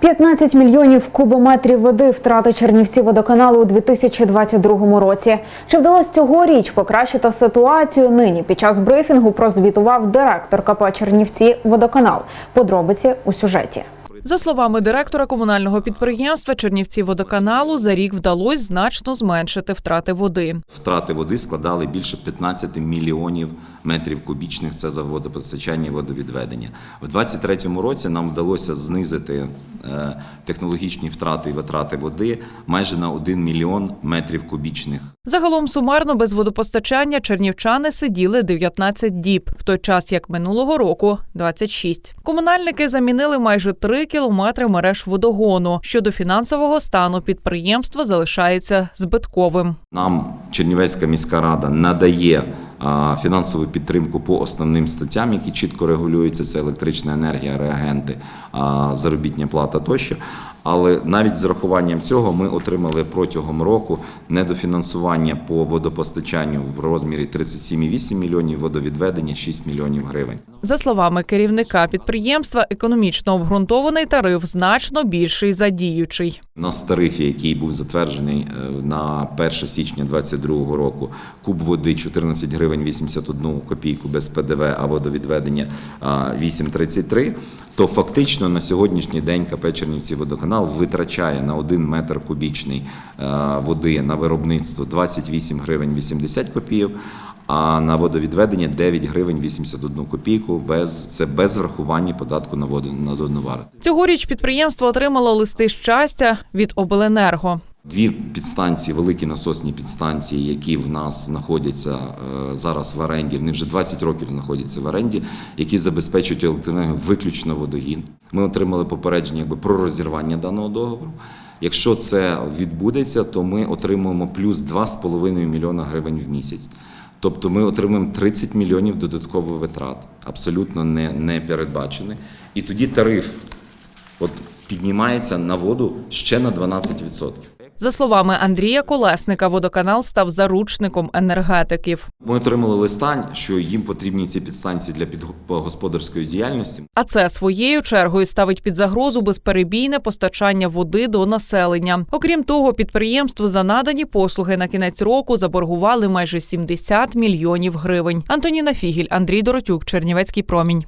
15 мільйонів кубометрів води втрати Чернівці водоканалу у 2022 році. Чи вдалося цьогоріч покращити ситуацію? Нині під час брифінгу прозвітував директор КП Чернівці водоканал. Подробиці у сюжеті. За словами директора комунального підприємства Чернівці водоканалу, за рік вдалося значно зменшити втрати води. Втрати води складали більше 15 мільйонів метрів кубічних. Це за водопостачання і водовідведення. В 2023 році нам вдалося знизити е, технологічні втрати і витрати води майже на 1 мільйон метрів кубічних. Загалом сумарно без водопостачання чернівчани сиділи 19 діб, в той час як минулого року 26. Комунальники замінили майже 3 кілометри мереж водогону. Щодо фінансового стану підприємства залишається збитковим. Нам Чернівецька міська рада надає фінансову підтримку по основним статтям, які чітко регулюються: це електрична енергія, реагенти, заробітня плата тощо. Але навіть з рахуванням цього ми отримали протягом року недофінансування по водопостачанню в розмірі 37,8 мільйонів, водовідведення 6 мільйонів гривень. За словами керівника підприємства, економічно обґрунтований тариф значно більший за діючий. У нас в тарифі, який був затверджений е, на 1 січня 2022 року, куб води 14 гривень 81 копійку без ПДВ, а водовідведення а, 8,33, то фактично на сьогоднішній день КП Чернівці водоканал витрачає на 1 метр кубічний е, води на виробництво 28 гривень 80 копійок, а на водовідведення 9 гривень 81 копійку, без, це без врахування податку на воду на донувар. Цьогоріч підприємство отримало листи щастя від обленерго. Дві підстанції, великі насосні підстанції, які в нас знаходяться е, зараз в оренді, вони вже 20 років знаходяться в оренді, які забезпечують електроенергію виключно водогін. Ми отримали попередження якби, про розірвання даного договору. Якщо це відбудеться, то ми отримуємо плюс 2,5 мільйона гривень в місяць. Тобто ми отримуємо 30 мільйонів додаткових витрат, абсолютно не, не передбачений. І тоді тариф от, піднімається на воду ще на 12%. За словами Андрія Колесника, водоканал став заручником енергетиків. Ми отримали листа, що їм потрібні ці підстанції для підгосподарської діяльності. А це своєю чергою ставить під загрозу безперебійне постачання води до населення. Окрім того, підприємству за надані послуги на кінець року заборгували майже 70 мільйонів гривень. Антоніна Фігіль, Андрій Доротюк, Чернівецький промінь.